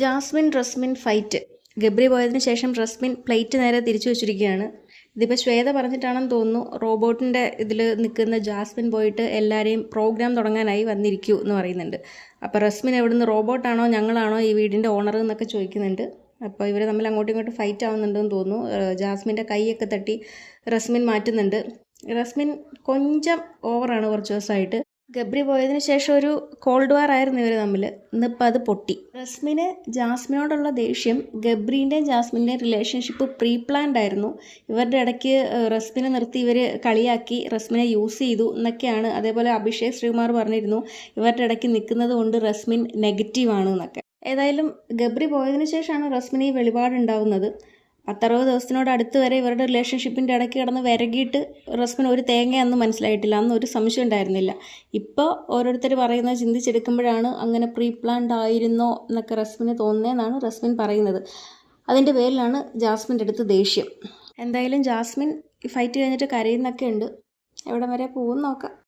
Jasmine Resmin fight. Gabri പോയതിന് ശേഷം Resmin plate നേരെ തിരിച്ചു വെച്ചിരിക്കുകയാണ്. ഇതിപ്പോൾ ശ്വേത പറഞ്ഞിട്ടാണെന്ന് തോന്നുന്നു റോബോട്ടിന്റെ ഇതിൽ നിൽക്കുന്ന ജാസ്മിൻ പോയിട്ട് എല്ലാവരെയും പ്രോഗ്രാം തുടങ്ങാനായി വന്നിരിക്കൂ എന്ന് പറയുന്നുണ്ട്. അപ്പോൾ റസ്മിൻ എവിടുന്ന് റോബോട്ടാണോ ഞങ്ങളാണോ ഈ വീടിന്റെ ഓണർ എന്നൊക്കെ ചോദിക്കുന്നുണ്ട്. അപ്പോൾ ഇവർ തമ്മിൽ അങ്ങോട്ടും ഇങ്ങോട്ടും ഫൈറ്റ് ആവുന്നുണ്ടെന്ന് തോന്നുന്നു. ജാസ്മിന്റെ കൈയൊക്കെ തട്ടി റസ്മിൻ മാറ്റുന്നുണ്ട്. റസ്മിൻ കൊഞ്ചം ഓവറാണ് കുറച്ച് ദിവസമായിട്ട്. ഗബ്രി പോയതിന് ശേഷം ഒരു കോൾഡ് വാർ ആയിരുന്നു ഇവർ തമ്മിൽ ഇന്നിപ്പോൾ അത് പൊട്ടി. റസ്മിന് ജാസ്മിനോടുള്ള ദേഷ്യം ഗബ്രീന്റെയും ജാസ്മിന്റെയും റിലേഷൻഷിപ്പ് പ്രീ പ്ലാൻഡ് ആയിരുന്നു. ഇവരുടെ ഇടയ്ക്ക് റസ്മിനെ നിർത്തി ഇവർ കളിയാക്കി റസ്മിനെ യൂസ് ചെയ്തു എന്നൊക്കെയാണ് അതേപോലെ അഭിഷേക് ശ്രീകുമാർ പറഞ്ഞിരുന്നു. ഇവരുടെ ഇടയ്ക്ക് നിൽക്കുന്നത് കൊണ്ട് റസ്മിൻ നെഗറ്റീവാണ് എന്നൊക്കെ. ഏതായാലും ഗബ്രി പോയതിന് ശേഷമാണ് റസ്മിന് ഈ വെളിപാടുണ്ടാവുന്നത് പത്തറുപത് ദിവസത്തിനോട് അടുത്ത് വരെ ഇവരുടെ റിലേഷൻഷിപ്പിന്റെ ഇടയ്ക്ക് കിടന്ന് വിരകിയിട്ട് റസ്മിന് ഒരു തേങ്ങ അന്ന് മനസ്സിലായിട്ടില്ല. അന്ന് ഒരു സംശയം ഉണ്ടായിരുന്നില്ല. ഇപ്പോൾ ഓരോരുത്തർ പറയുന്നത് ചിന്തിച്ചെടുക്കുമ്പോഴാണ് അങ്ങനെ പ്രീ പ്ലാൻഡ് ആയിരുന്നോ എന്നൊക്കെ റസ്മിന് തോന്നുന്നതെന്നാണ് റസ്മിൻ പറയുന്നത്. അതിന്റെ പേരിലാണ് ജാസ്മിന്റെ അടുത്ത് ദേഷ്യം. എന്തായാലും ജാസ്മിൻ ഫൈറ്റ് കഴിഞ്ഞിട്ട് കരയുന്നൊക്കെ ഉണ്ട്. എവിടം വരെ പോകും നോക്കാം.